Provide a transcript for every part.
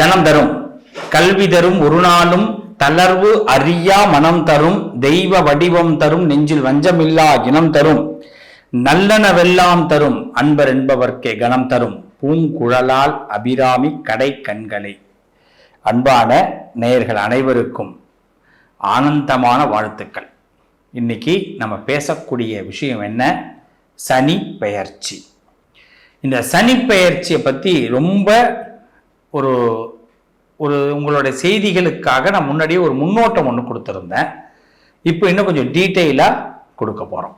தனம் தரும். கல்வி தரும் ஒரு நாளும் தளர்வு அறியா மனம் தரும் தெய்வ வடிவம் தரும் நெஞ்சில் வஞ்சமில்லா இனம் தரும். நல்லனவெல்லாம் தரும் அன்பர் என்பவர்க்கே கணம் தரும். பூங்குழலால் அபிராமி கடை கண்களை. அன்பான நேயர்கள் அனைவருக்கும் ஆனந்தமான வாழ்த்துக்கள். இன்னைக்கு நம்ம பேசக்கூடிய விஷயம் என்ன? சனி பெயர்ச்சி இந்த சனி பெயர்ச்சியை பற்றி ரொம்ப ஒரு ஒரு உங்களுடைய செய்திகளுக்காக நான் முன்னாடியே ஒரு முன்னோட்டம் ஒன்று கொடுத்துருந்தேன். இப்போ இன்னும் கொஞ்சம் டீட்டெயிலாக கொடுக்க போகிறோம்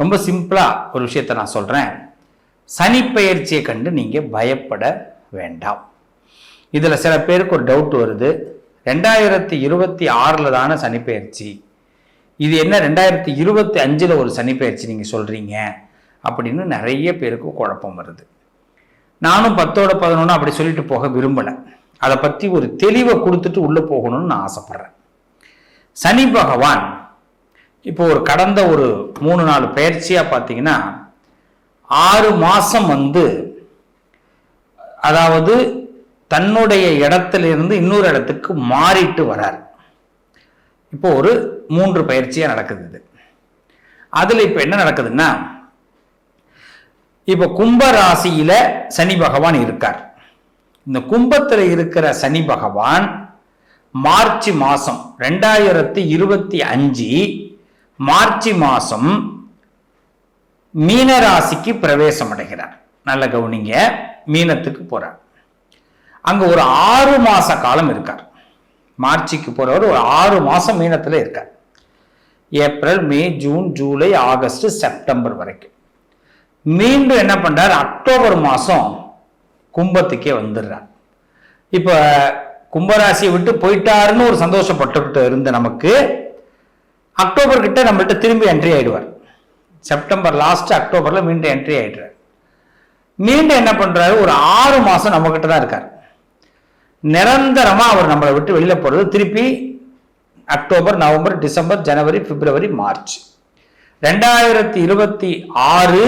ரொம்ப சிம்பிளாக ஒரு விஷயத்தை நான் சொல்கிறேன் சனிப்பெயர்ச்சியை கண்டு நீங்கள் பயப்பட வேண்டாம். இதில் சில பேருக்கு ஒரு டவுட் வருது. ரெண்டாயிரத்தி இருபத்தி ஆறில் தானே சனிப்பெயர்ச்சி. இது என்ன ரெண்டாயிரத்தி இருபத்தி அஞ்சில் ஒரு சனிப்பெயர்ச்சி நீங்கள் சொல்கிறீங்க அப்படின்னு நிறைய பேருக்கு குழப்பம் வருது. நானும் பத்தோட பதினொன்று அப்படி சொல்லிட்டு போக விரும்பலை. அதை பற்றி ஒரு தெளிவை கொடுத்துட்டு உள்ளே போகணும்னு நான் ஆசைப்பட்றேன். சனி பகவான் இப்போ ஒரு கடந்த ஒரு மூணு நாலு பயிற்சியாக பார்த்தீங்கன்னா ஆறு மாதம் வந்து அதாவது தன்னுடைய இடத்திலிருந்து இன்னொரு இடத்துக்கு மாறிட்டு வரார். இப்போ ஒரு மூன்று பயிற்சியாக நடக்குது இது. அதில் இப்போ என்ன நடக்குதுன்னா இப்போ கும்ப ராசியில சனி பகவான் இருக்கார். இந்த கும்பத்தில் இருக்கிற சனி பகவான் மார்ச் மாசம் ரெண்டாயிரத்தி இருபத்தி அஞ்சு மார்ச் மாசம் மீன ராசிக்கு பிரவேசம் அடைகிறார். நல்ல கவனிங்க மீனத்துக்கு போறார். அங்க ஒரு ஆறு மாச காலம் இருக்கார். மார்ச்சுக்கு போறவர் ஒரு ஆறு மாசம் மீனத்துல இருக்கார். April May June July August September வரைக்கும். மீண்டும் என்ன பண்றார்? அக்டோபர் மாதம் கும்பத்துக்கே வந்துடுறார். இப்போ கும்பராசியை விட்டு போயிட்டாருன்னு ஒரு சந்தோஷப்பட்டுக்கிட்டு இருந்த நமக்கு அக்டோபர் கிட்ட நம்மள்கிட்ட திரும்பி என்ட்ரி ஆயிடுவார். செப்டம்பர் லாஸ்ட் அக்டோபர்ல மீண்டும் என்ட்ரி ஆயிடுறார். மீண்டும் என்ன பண்றாரு? ஒரு ஆறு மாசம் நம்ம கிட்ட தான் இருக்கார். நிரந்தரமா அவர் நம்மளை விட்டு வெளியில போறது திருப்பி அக்டோபர் நவம்பர் டிசம்பர் ஜனவரி பிப்ரவரி மார்ச். ரெண்டாயிரத்தி இருபத்தி ஆறு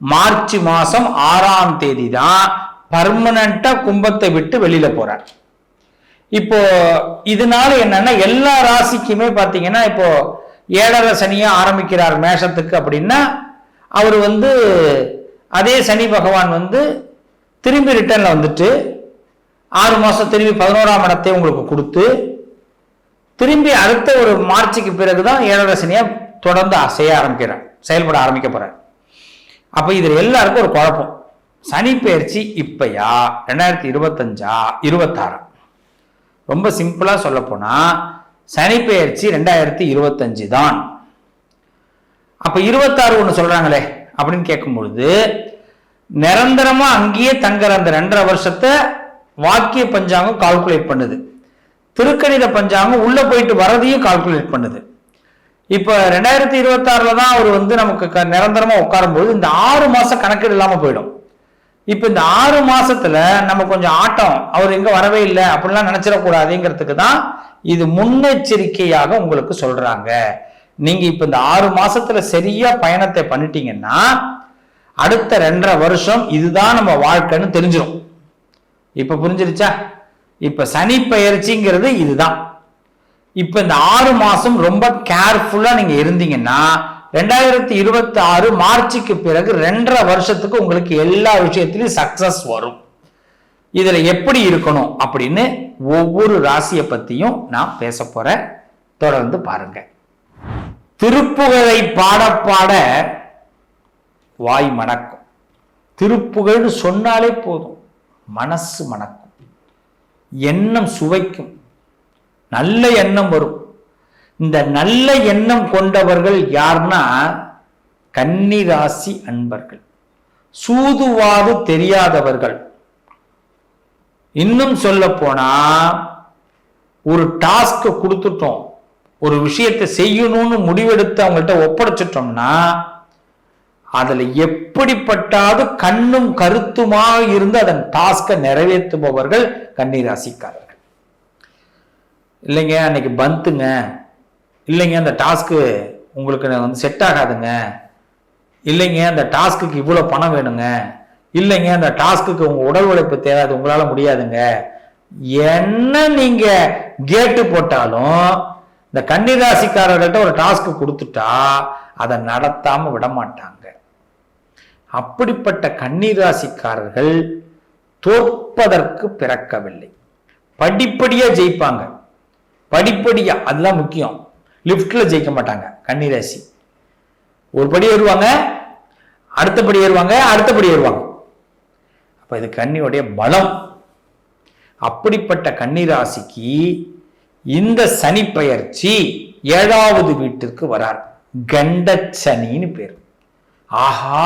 மார்ச் மாசம் ஆறாம் தேதி தான் பர்மனண்டா கும்பத்தை விட்டு வெளியில போறார். இப்போ இதனால என்னன்னா எல்லா ராசிக்குமே பாத்தீங்கன்னா இப்போ ஏழரை சனியா ஆரம்பிக்கிறார் மேஷத்துக்கு அப்படின்னா அவர் வந்து அதே சனி பகவான் வந்து திரும்பி ரிட்டர்ன்ல வந்துட்டு ஆறு மாசம் திரும்பி பதினோராம் இடத்தை உங்களுக்கு கொடுத்து திரும்பி அடுத்த ஒரு மார்ச்சுக்கு பிறகுதான் ஏழரை சனியா தொடர்ந்து செய்ய ஆரம்பிக்கிறார் செயல்பட ஆரம்பிக்க போறார். அப்போ இதில் எல்லாருக்கும் ஒரு குழப்பம். சனி பயிற்சி இப்பயா? ரெண்டாயிரத்தி இருபத்தஞ்சா? இருபத்தாறா? ரொம்ப சிம்பிளாக சொல்லப்போனால் சனிப்பெயர்ச்சி சனி பயிற்சி ரெண்டாயிரத்தி இருபத்தஞ்சு தான் அப்போ இருபத்தாறு ஒன்று சொல்கிறாங்களே அப்படின்னு கேட்கும்பொழுது நிரந்தரமாக அங்கேயே தங்குற அந்த ரெண்டரை வருஷத்தை வாக்கிய பஞ்சாங்கம் கால்குலேட் பண்ணுது. திருக்கணித பஞ்சாங்கம் உள்ளே போயிட்டு வரதையும் கால்குலேட் பண்ணுது. இப்போ ரெண்டாயிரத்தி இருபத்தாறுல தான் அவர் வந்து நமக்கு க நிரந்தரமாக உட்காரும்போது இந்த ஆறு மாதம் கணக்கீடு இல்லாமல் போயிடும். இப்போ இந்த ஆறு மாசத்துல நம்ம கொஞ்சம் ஆட்டம் அவர் எங்கே வரவே இல்லை அப்படிலாம் நினச்சிடக்கூடாதுங்கிறதுக்கு தான் இது முன்னெச்சரிக்கையாக உங்களுக்கு சொல்கிறாங்க நீங்கள் இப்போ இந்த ஆறு மாசத்துல சரியாக பயணத்தை பண்ணிட்டீங்கன்னா அடுத்த ரெண்டரை வருஷம் இதுதான் நம்ம வாழ்க்கைன்னு தெரிஞ்சிடும் இப்போ புரிஞ்சிருச்சா? இப்போ சனி பயிற்சிங்கிறது இதுதான். இப்ப இந்த ஆறு மாசம் ரொம்ப கேர்ஃபுல்லா நீங்க இருந்தீங்கன்னா ரெண்டாயிரத்தி இருபத்தி ஆறு மார்ச்சுக்கு பிறகு ரெண்டரை வருஷத்துக்கு உங்களுக்கு எல்லா விஷயத்திலையும் சக்சஸ் வரும். இதுல எப்படி இருக்கணும் அப்படின்னு ஒவ்வொரு ராசியை பத்தியும் நான் பேச போறேன். தொடர்ந்து பாருங்க. திருப்புகழை பாட பாட வாய் மணக்கும். திருப்புகழ்னு சொன்னாலே போதும். மனசு மணக்கும். எண்ணம் சுவைக்கும். நல்ல எண்ணம் வரும். இந்த நல்ல எண்ணம் கொண்டவர்கள் யார்னா கன்னிராசி அன்பர்கள். சூதுவாது தெரியாதவர்கள். இன்னும் சொல்ல போனா ஒரு டாஸ்க் கொடுத்துட்டோம். ஒரு விஷயத்தை செய்யணும்னு முடிவெடுத்து அவங்கள்ட்ட ஒப்படைச்சிட்டோம்னா அதுல எப்படிப்பட்டாவது கண்ணும் கருத்துமாக இருந்து அதன் டாஸ்கை நிறைவேற்றுபவர்கள் கன்னிராசிக்காரர்கள். இல்லைங்க அன்னைக்கு பந்துங்க. இல்லைங்க அந்த டாஸ்க்கு உங்களுக்கு வந்து செட் ஆகாதுங்க. இல்லைங்க அந்த டாஸ்க்குக்கு இவ்வளோ பணம் வேணுங்க. இல்லைங்க அந்த டாஸ்க்குக்கு உங்கள் உடல் உழைப்பு தேவை அது உங்களால் முடியாதுங்க. என்ன நீங்கள் கேட்டு போட்டாலும் இந்த கன்னிராசிக்காரர்கிட்ட ஒரு டாஸ்க் கொடுத்துட்டா அதை நடத்தாமல் விட மாட்டாங்க. அப்படிப்பட்ட கன்னிராசிக்காரர்கள் தோற்பதற்கு பிறக்கவில்லை. படிப்படியாக ஜெயிப்பாங்க. படிப்படியா அதுதான் முக்கியம். லிஃப்ட்ல ஜெயிக்க மாட்டாங்க கன்னிராசி. ஒரு படி ஏறுவாங்க அடுத்த படி ஏறுவாங்க அடுத்த படி ஏறுவாங்க. அப்ப இது கன்னியுடைய பலம். அப்படிப்பட்ட கன்னிராசிக்கு இந்த சனி பெயர்ச்சி ஏழாவது வீட்டிற்கு வரார். கண்டச்சனின்னு பேர். ஆஹா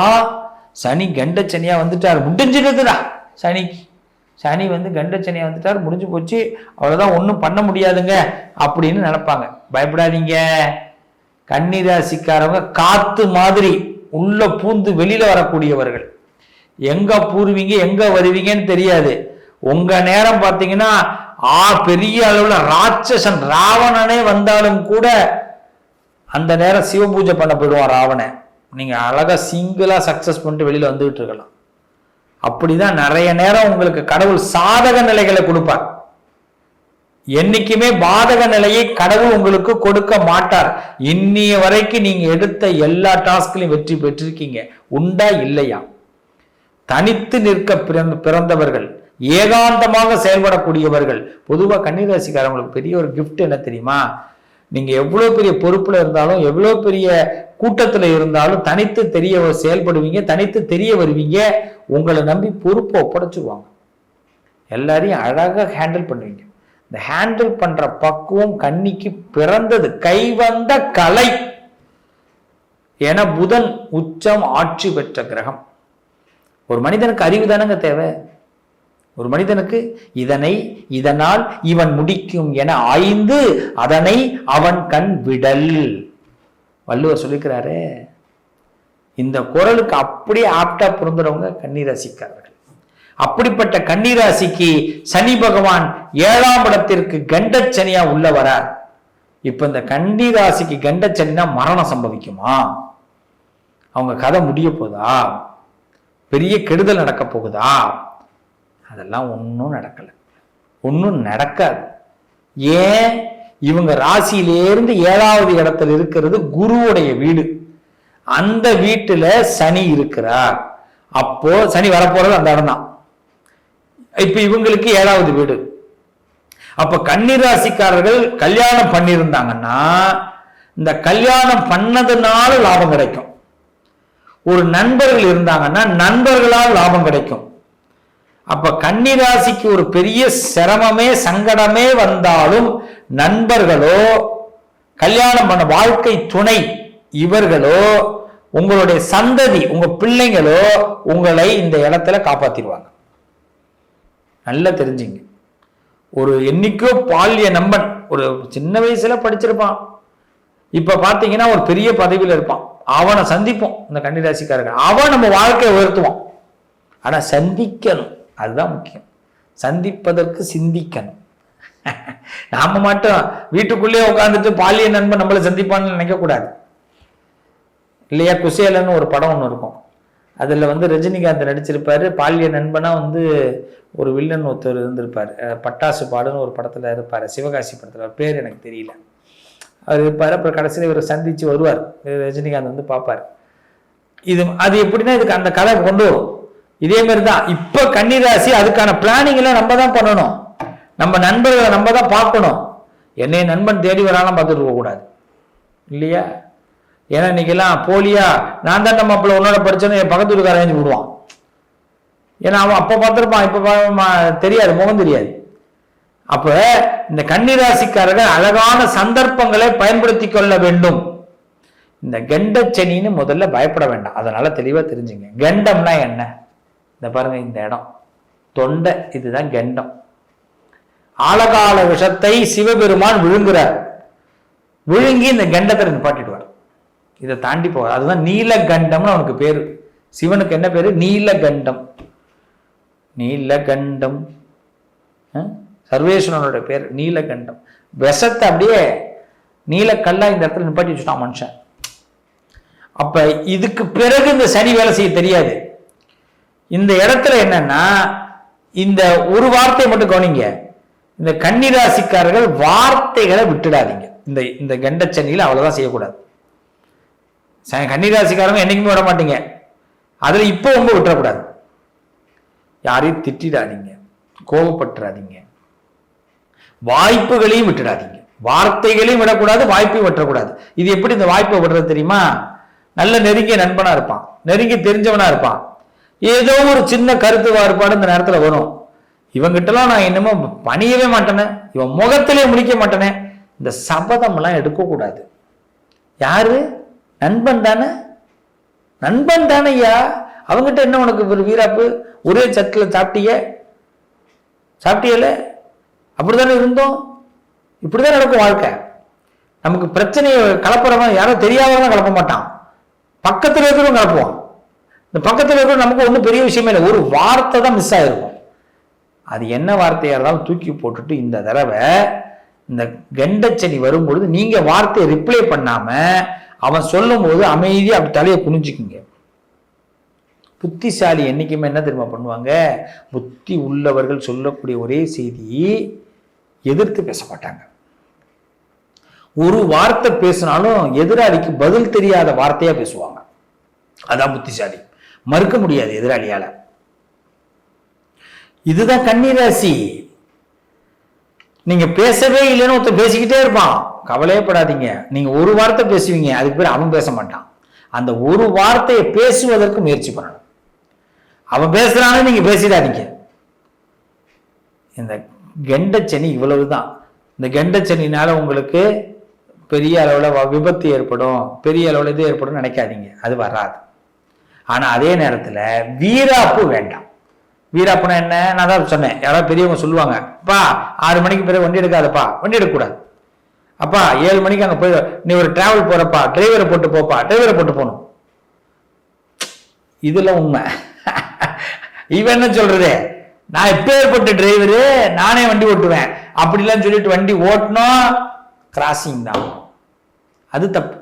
சனி கண்டச்சனியா வந்துட்டார். முடிஞ்சிடுதுடா சனிக்கு. சனி வந்து கண்டச்சனியா வந்துட்டார் முடிஞ்சு போச்சு. அவ்வளோதான் ஒன்றும் பண்ண முடியாதுங்க அப்படின்னு நினைப்பாங்க. பயப்படாதீங்க. கன்னிராசிக்காரவங்க காத்து மாதிரி உள்ள பூந்து வெளியில வரக்கூடியவர்கள். எங்க பூர்வீங்க எங்க வருவீங்கன்னு தெரியாது. உங்க நேரம் பார்த்தீங்கன்னா ஆ பெரிய அளவுல ராட்சசன் ராவணனே வந்தாலும் கூட அந்த நேரம் சிவ பூஜை பண்ண போயிடுவான் ராவணன். நீங்க அழகா சிங்கிளா சக்சஸ் பண்ணிட்டு வெளியில வந்துகிட்டு இருக்கலாம். அப்படிதான் நிறைய நேரம் உங்களுக்கு கடவுள் சாதக நிலைகளை கொடுப்பார். என்னைக்குமே பாதக நிலையை கடவுள் உங்களுக்கு கொடுக்க மாட்டார். இன்னிய வரைக்கும் நீங்க எடுத்த எல்லா டாஸ்க்லையும் வெற்றி பெற்றிருக்கீங்க. உண்டா இல்லையா? தனித்து நிற்க பிறந்த பிறந்தவர்கள் ஏகாந்தமாக செயல்படக்கூடியவர்கள். பொதுவாக கன்னிராசிக்காரங்களுக்கு பெரிய ஒரு கிஃப்ட் என்ன தெரியுமா? நீங்க எவ்வளவு பெரிய பொறுப்புல இருந்தாலும் எவ்வளவு பெரிய கூட்டத்துல இருந்தாலும் தனித்து தெரிய செயல்படுவீங்க தனித்து தெரிய வருவீங்க. உங்களை நம்பி பொறுப்பை ஒப்படைச்சிருவாங்க. எல்லாரையும் அழகாக ஹேண்டில் பண்ணுவீங்க. இந்த ஹேண்டில் பண்ற பக்குவம் கன்னிக்கு பிறந்தது. கைவந்த கலை என புதன் உச்சம் ஆட்சி பெற்ற கிரகம். ஒரு மனிதனுக்கு அறிவு தானங்க தேவை? ஒரு மனிதனுக்கு இதனை இதனால் இவன் முடிக்கும் என ஆய்ந்து அதனை அவன் கண் விடல். வள்ளுவர் சொல்லிக்கிறாரு இந்த குரலுக்கு அப்படியே ஆப்டா பொருந்துறவங்க கன்னிராசிக்காரர்கள். அப்படிப்பட்ட கன்னிராசிக்கு சனி பகவான் ஏழாம் இடத்திற்கு கண்டச்சனியா உள்ள வரார். இப்ப இந்த கன்னிராசிக்கு கண்டச்சனினா மரணம் சம்பவிக்குமா? அவங்க கதை முடிய போதா? பெரிய கெடுதல் நடக்க போகுதா? அதெல்லாம் ஒன்றும் நடக்கலை. ஒன்றும் நடக்காது. ஏன்? இவங்க ராசியிலேருந்து ஏழாவது இடத்துல இருக்கிறது குருவுடைய வீடு. அந்த வீட்டில் சனி இருக்கிறார். அப்போ சனி வரப்போறது அந்த இடம் தான். இப்போ இவங்களுக்கு ஏழாவது வீடு. அப்ப கன்னிராசிக்காரர்கள் கல்யாணம் பண்ணியிருந்தாங்கன்னா இந்த கல்யாணம் பண்ணதுனால லாபம் கிடைக்கும். ஒரு நண்பர்கள் இருந்தாங்கன்னா நண்பர்களால் லாபம் கிடைக்கும். அப்ப கன்னிராசிக்கு ஒரு பெரிய சிரமமே சங்கடமே வந்தாலும் நண்பர்களோ கல்யாணம் பண்ண வாழ்க்கை துணை இவர்களோ உங்களுடைய சந்ததி உங்க பிள்ளைங்களோ உங்களை இந்த இடத்துல காப்பாத்திடுவாங்க. நல்லா தெரிஞ்சுங்க. ஒரு என்னைக்கோ பால்ய நம்பன் ஒரு சின்ன வயசுல படிச்சிருப்பான். இப்ப பாத்தீங்கன்னா ஒரு பெரிய பதவியில இருப்பான். அவனை சந்திப்போம் இந்த கன்னிராசிக்காரர்கள். அவன் நம்ம வாழ்க்கையை உயர்த்துவான். ஆனா சந்திக்கணும். அதுதான் முக்கியம். சந்திப்பதற்கு சிந்திக்கணும். நாம மட்டும் வீட்டுக்குள்ளேயே உட்காந்துட்டு பாலிய நண்பன் நம்மளை சந்திப்பான்னு நினைக்கக்கூடாது இல்லையா? குசேலன்னு ஒரு படம் ஒன்று இருக்கும். அதில் வந்து ரஜினிகாந்த் நடிச்சிருப்பாரு. பாலிய நண்பனாக வந்து ஒரு வில்லன் ஒருத்தர் இருந்திருப்பார். பட்டாசு பாடுன்னு ஒரு படத்தில் இருப்பார். சிவகாசி படத்தில். பேர் எனக்கு தெரியல. அவர் இருப்பார். அப்புறம் கடைசியில் இவர் சந்தித்து வருவார். ரஜினிகாந்த் வந்து பார்ப்பார். இது அது எப்படின்னா இதுக்கு அந்த கதை கொண்டு வரும். இதே மாதிரி தான் இப்போ கன்னிராசி அதுக்கான பிளானிங் எல்லாம் நம்ம தான் பண்ணணும். நம்ம நண்பர்களை நம்ம தான் பார்க்கணும். என்னை நண்பன் தேடி வராலாம் பார்த்துட்டு இருக்கக்கூடாது இல்லையா? ஏன்னா இன்னைக்கெல்லாம் போலியா நான் தான் நம்ம அப்போ உன்னோட படிச்சேன்னு என் பக்கத்து வீட்டுக்கு ஏஞ்சி விடுவான் ஏன்னா அவன் அப்போ பார்த்துருப்பான் இப்போ தெரியாது முகம் தெரியாது. அப்போ இந்த கன்னிராசிக்காரர்கள் அழகான சந்தர்ப்பங்களை பயன்படுத்தி கொள்ள வேண்டும். இந்த கெண்டச்சனின்னு முதல்ல பயப்பட வேண்டாம். அதனால தெளிவாக தெரிஞ்சுங்க. கெண்டம்னா என்ன? இந்த பாருங்க இந்த இடம். தொண்டை இதுதான் கெண்டம். ஆழகால விஷத்தை சிவபெருமான் விழுங்குறார். விழுங்கி இந்த கண்டத்தை நிப்பாட்டிடுவார். இதை தாண்டி போவார். அதுதான் நீலகண்டம்னு அவனுக்கு பேரு. சிவனுக்கு என்ன பேரு? நீலகண்டம். நீலகண்டம். சர்வேஸ்வரனோட பேர் நீலகண்டம். விஷத்தை அப்படியே நீலக்கல்லா இந்த இடத்துல நிப்பாட்டி வச்சுட்டான் மனுஷன். அப்ப இதுக்கு பிறகு இந்த சனி வேலை செய்ய தெரியாது. இந்த இடத்துல என்னன்னா இந்த ஒரு வார்த்தையை மட்டும் கவனிங்க. இந்த கன்னிராசிக்காரர்கள் வார்த்தைகளை விட்டுடாதீங்க. இந்த இந்த கண்டச்சனியில் அவ்வளோதான் செய்யக்கூடாது. கன்னிராசிக்காரங்க என்றைக்குமே விட மாட்டீங்க. அதில் இப்போ ரொம்ப விட்டுறக்கூடாது. யாரையும் திட்டிடாதீங்க. கோபப்பட்டுறாதீங்க. வாய்ப்புகளையும் விட்டுடாதீங்க. வார்த்தைகளையும் விடக்கூடாது வாய்ப்பையும் விட்டுறக்கூடாது. இது எப்படி இந்த வாய்ப்பை விடுறது தெரியுமா? நல்ல நெருங்கிய நண்பனாக இருப்பான். நெருங்கி தெரிஞ்சவனாக இருப்பான். ஏதோ ஒரு சின்ன கருத்து வேறுபாடு இந்த நேரத்தில் வரும். இவங்கிட்டலாம் நான் இன்னமும் பணியவே மாட்டேனே. இவன் முகத்திலே முடிக்க மாட்டேனே. இந்த சபதம்லாம் எடுக்கக்கூடாது. யாரு? நண்பன் தானே? நண்பன் தானையா அவங்ககிட்ட என்ன உனக்கு ஒரு வீராப்பு? ஒரே சட்டில் சாப்பிட்டீங்க சாப்பிட்டியல? அப்படிதானே இருந்தோம்? இப்படிதான் நடக்கும் வாழ்க்கை. நமக்கு பிரச்சனையை கலப்புறவன் யாரும் தெரியாதவங்க கலப்ப மாட்டான். பக்கத்தில் இருக்கிறவங்க கலப்புவான். இந்த பக்கத்தில் இருக்கிற நமக்கு ஒன்றும் பெரிய விஷயமே இல்லை. ஒரு வார்த்தை தான் மிஸ் ஆகிருக்கும் அது என்ன வார்த்தையாக இருந்தாலும் தூக்கி போட்டுட்டு இந்த தடவை இந்த கெண்டச்சனி வரும்பொழுது நீங்கள் வார்த்தையை ரிப்ளை பண்ணாமல் அவன் சொல்லும்போது அமைதியாக அப்படி தலையை குனிஞ்சுக்குங்க. புத்திசாலி என்றைக்குமே என்ன தெரியுமா பண்ணுவாங்க? புத்தி உள்ளவர்கள் சொல்லக்கூடிய ஒரே செய்தி எதிர்த்து பேச மாட்டாங்க. ஒரு வார்த்தை பேசினாலும் எதிராளிக்கு பதில் தெரியாத வார்த்தையாக பேசுவாங்க. அதான் புத்திசாலி. மறுக்க முடியாது எதிராளியால. இதுதான் கன்னிராசி. நீங்க பேசவே இல்லைன்னு ஒருத்தர் பேசிக்கிட்டே இருப்பான். கவலையே படாதீங்க. நீங்க ஒரு வார்த்தை பேசுவீங்க அதுக்கு பேர் அவன் பேச மாட்டான். அந்த ஒரு வார்த்தையை பேசுவதற்கு முயற்சி பண்ணணும். அவன் பேசுறான்னு நீங்க பேசிடாதீங்க. இந்த கெண்டச்சனி இவ்வளவுதான். இந்த கெண்டச்சனினால உங்களுக்கு பெரிய அளவில் விபத்து ஏற்படும் பெரிய அளவில் இது ஏற்படும் நினைக்காதீங்க. அது வராது. ஆனா அதே நேரத்துல வீராப்பு வேண்டாம். வீராப்புனா என்ன? நான் தான் சொன்னேன். யாராவது பெரியவங்க சொல்லுவாங்க பா ஆறு மணிக்கு பிறகு வண்டி எடுக்காதப்பா வண்டி எடுக்கக்கூடாது. அப்பா ஏழு மணிக்கு அங்க போய் நீ ஒரு டிராவல் போறப்பா டிரைவரை போட்டு போப்பா டிரைவரை போட்டு போகணும். இதுல உண்மை. இவன் என்ன சொல்றது? நான் எப்பேற்பட்ட டிரைவரு நானே வண்டி ஓட்டுவேன். அப்படிலாம் சொல்லிட்டு வண்டி ஓட்டணும் கிராசிங் தான். அது தப்பு.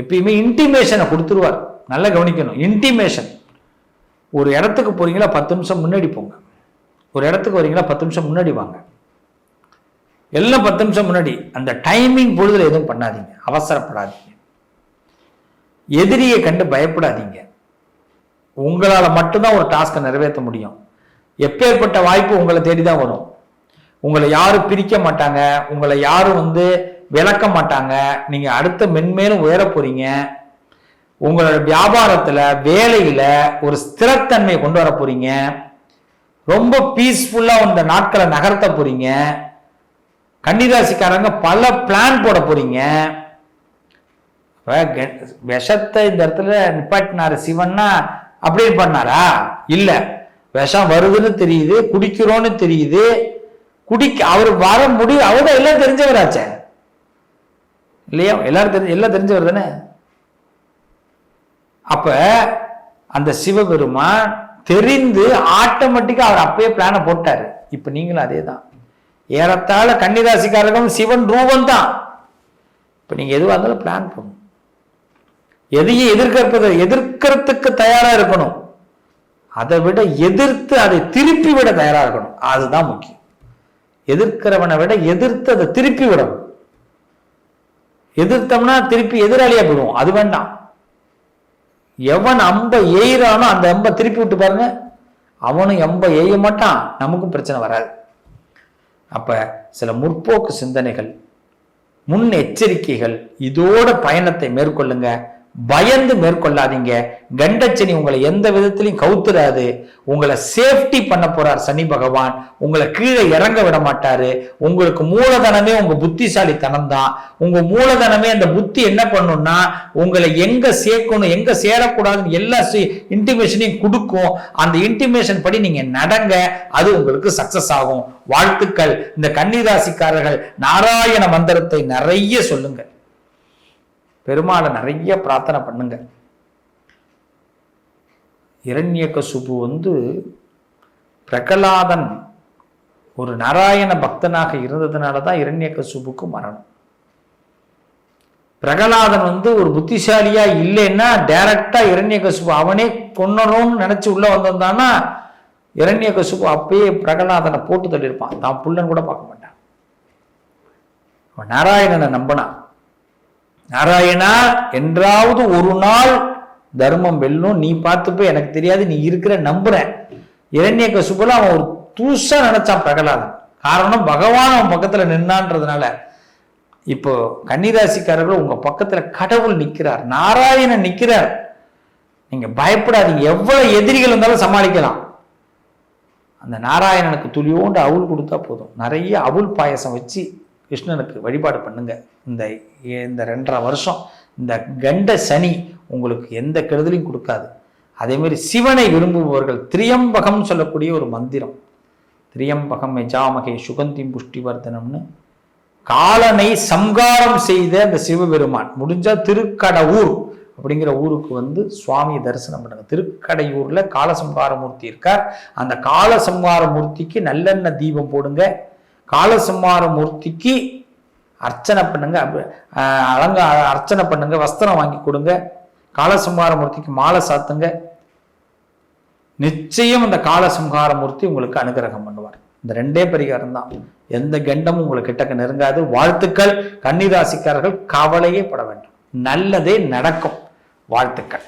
எப்பயுமே இன்டிமேஷனை கொடுத்துருவார். நல்லா கவனிக்கணும். இன்டிமேஷன் ஒரு இடத்துக்கு போகிறீங்களா பத்து நிமிஷம் முன்னாடி போங்க. ஒரு இடத்துக்கு வரீங்களா பத்து நிமிஷம் முன்னாடி வாங்க. எல்லாம் பத்து நிமிஷம் முன்னாடி. அந்த டைமிங் பொழுதுல எதுவும் பண்ணாதீங்க. அவசரப்படாதீங்க. எதிரியை கண்டு பயப்படாதீங்க. உங்களால் மட்டும்தான் ஒரு டாஸ்க்கை நிறைவேற்ற முடியும். எப்பேற்பட்ட வாய்ப்பு உங்களை தேடி தான் வரும். உங்களை யாரும் பிரிக்க மாட்டாங்க. உங்களை யாரும் வந்து விளக்க மாட்டாங்க. நீங்கள் அடுத்த மென்மேலும் உயர போறீங்க. உங்களோட வியாபாரத்துல வேலையில ஒரு ஸ்திரத்தன்மையை கொண்டு வர போறீங்க. ரொம்ப பீஸ்ஃபுல்லா இந்த நாட்களை நகர்த்த போறீங்க. கன்னிராசிக்காரங்க பல பிளான் போட போறீங்க. விஷத்தை இந்த இடத்துல நிப்பாட்டினாரு சிவன்னா அப்படியே பண்ணாரா? இல்ல. விஷம் வருதுன்னு தெரியுது குடிக்கிறோன்னு தெரியுது. குடிக்க அவர் வர முடியும் அவர் தான் எல்லாம் தெரிஞ்சவராச்சே. இல்லையா? எல்லாரும் தெரிஞ்ச எல்லாம் தெரிஞ்சவர் தானே? அப்ப அந்த சிவபெருமான் தெரிந்து ஆட்டோமேட்டிக்கா அவர் அப்பயே பிளான போட்டாரு. இப்ப நீங்களும் அதே தான் ஏறத்தாழ கன்னிராசிக்காரகம் சிவன் ரூபம் தான். இப்ப நீங்க எதுவாக இருந்தாலும் பிளான் பண்ணணும் எதையும் எதிர்க்கிறது எதிர்க்கிறதுக்கு தயாரா இருக்கணும். அதை விட எதிர்த்து அதை திருப்பி விட தயாரா இருக்கணும். அதுதான் முக்கியம். எதிர்க்கிறவனை விட எதிர்த்து அதை திருப்பி விடணும். எதிர்த்தோம்னா திருப்பி எதிராளியா போயிடுவோம். அது வேண்டாம். எவன் அம்ப எய்றானோ அந்த அம்பை திருப்பி விட்டு பாருங்க. அவனும் எம்ப எய்ய மாட்டான். நமக்கும் பிரச்சனை வராது. அப்ப சில முற்போக்கு சிந்தனைகள் முன் எச்சரிக்கைகள் இதோட பயணத்தை மேற்கொள்ளுங்க. பயந்து மேற்கொள்ளாதீங்க. கண்டச்சனி உங்களை எந்த விதத்திலையும் கவுத்துறாது. உங்களை சேஃப்டி பண்ண போறார் சனி பகவான். உங்களை கீழே இறங்க விட மாட்டாரு. உங்களுக்கு மூலதனமே உங்க புத்திசாலித்தனம் தான். உங்க மூலதனமே அந்த புத்தி என்ன பண்ணும்னா உங்களை எங்க சேர்க்கணும் எங்க சேரக்கூடாதுன்னு எல்லா இன்டிமேஷனையும் கொடுக்கும். அந்த இன்டிமேஷன் படி நீங்க நடங்க. அது உங்களுக்கு சக்சஸ் ஆகும். வாழ்த்துக்கள். இந்த கன்னிராசிக்காரர்கள் நாராயண மந்திரத்தை நிறைய சொல்லுங்கள். பெருமாளை நிறைய பிரார்த்தனை பண்ணுங்க. இரண்யகசுபு வந்து பிரகலாதன் ஒரு நாராயண பக்தனாக இருந்ததுனால தான் இரண்யகசுபுக்கு மரணம். பிரகலாதன் வந்து ஒரு புத்திசாலியா இல்லைன்னா டைரக்டா இரண்யகசுபு அவனே கொன்னணும்னு நினைச்சு உள்ள வந்திருந்தான்னா இரண்யகசுபு அப்பயே பிரகலாதனை போட்டு தள்ளியிருப்பான். தான் புள்ளன் கூட பார்க்க மாட்டான். அவன் நாராயணனை நம்பினான். நாராயணா என்றாவது ஒரு நாள் தர்மம் வெல்லும். நீ பார்த்துப்ப எனக்கு தெரியாது நீ இருக்கிற நம்புறேன். இரண்ய கசுப்புல அவன் ஒரு தூசா நினைச்சான் பிரகலாதன். காரணம் பகவான் அவன் பக்கத்துல நின்னான்றதுனால. இப்போ கன்னிராசிக்காரர்கள் உங்க பக்கத்துல கடவுள் நிற்கிறார் நாராயணன் நிற்கிறார் நீங்க பயப்படாதீங்க. எவ்வளவு எதிரிகள் இருந்தாலும் சமாளிக்கலாம். அந்த நாராயணனுக்கு துளியோண்டு அவுள் கொடுத்தா போதும். நிறைய அவுள் பாயசம் வச்சு கிருஷ்ணனுக்கு வழிபாடு பண்ணுங்க. இந்த இந்த ரெண்டரை வருஷம் இந்த கண்ட சனி உங்களுக்கு எந்த கெடுதலையும் கொடுக்காது. அதேமாரி சிவனை விரும்புபவர்கள் திரியம்பகம் சொல்லக்கூடிய ஒரு மந்திரம். திரியம்பகம் எஜாமகை சுகந்தி புஷ்டிவர்தனம்னு. காலனை சம்காரம் செய்த அந்த சிவபெருமான். முடிஞ்சால் திருக்கடவுர் அப்படிங்கிற ஊருக்கு வந்து சுவாமியை தரிசனம் பண்ணுங்க. காலசம்ஹார மூர்த்தி இருக்கார். அந்த காலசம்ஹாரமூர்த்திக்கு நல்லெண்ணெய் தீபம் போடுங்க. காலசம்ஹாரமூர்த்திக்கு அர்ச்சனை பண்ணுங்க. அலங்க அர்ச்சனை பண்ணுங்க வஸ்திரம் வாங்கி கொடுங்க. காலசம்ஹாரமூர்த்திக்கு மாலை சாத்துங்க. நிச்சயம் அந்த காலசம்ஹாரமூர்த்தி உங்களுக்கு அனுகிரகம் பண்ணுவார். இந்த ரெண்டே பரிகாரம் தான். எந்த கண்டமும் உங்களுக்கு கிட்டக்க நெருங்காது. வாழ்த்துக்கள். கன்னிராசிக்காரர்கள் கவலையே பட வேண்டும். நல்லதே நடக்கும். வாழ்த்துக்கள்.